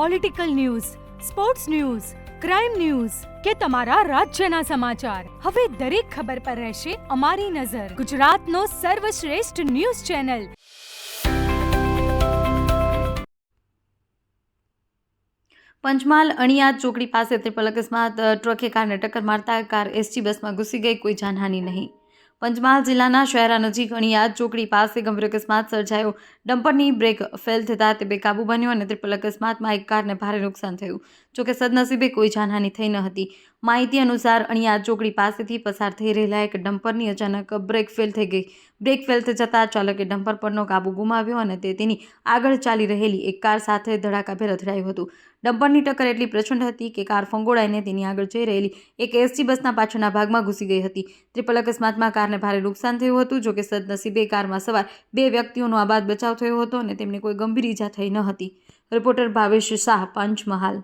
Political news sports news crime news કે તમારા રાજ્યના સમાચાર. હવે દરેક ખબર પર રહેશે અમારી નજર. ગુજરાતનો સર્વશ્રેષ્ઠ ન્યૂઝ ચેનલ. પંચમહાલ અણિયાદ ચોકડી પાસે ત્રિપલ અકસ્માત ટ્રકે કારને ટક્કર મારતા કાર એસટી બસમાં ઘૂસી ગઈ, કોઈ જાનહાની નહીં. પંચમહાલ જિલ્લાના શહેરા નજીક અણિયાદ ચોકડી પાસે ગંભીર અકસ્માત સર્જાયો. ડમ્પરની બ્રેક ફેલ થતાં તે બેકાબુ બન્યો અને ત્રિપલ અકસ્માતમાં એક કારને ભારે નુકસાન થયું. જોકે સદનસીબે કોઈ જાનહાની થઈ ન હતી. માહિતી અનુસાર અણિયાદ ચોકડી પાસેથી પસાર થઈ રહેલા એક ડમ્પરની અચાનક બ્રેક ફેલ થઈ ગઈ. બ્રેક ફેલ જતાં ચાલકે ડમ્પર પરનો કાબુ ગુમાવ્યો અને તે તેની આગળ ચાલી રહેલી એક કાર સાથે ધડાકાભેર અથડાયું હતું. ડમ્પરની ટક્કર એટલી પ્રચંડ હતી કે કાર ફંગોળાઈને તેની આગળ જઈ રહેલી એક એસટી બસના પાછળના ભાગમાં ઘૂસી ગઈ હતી. ટ્રિપલ અકસ્માતમાં કારને ભારે નુકસાન થયું હતું, જોકે સદનસીબે કારમાં સવાર બે વ્યક્તિઓનો આબાદ બચાવ થયો હતો અને તેમને કોઈ ગંભીર ઈજા થઈ ન હતી. રિપોર્ટર ભાવેશ શાહ, પંચમહાલ.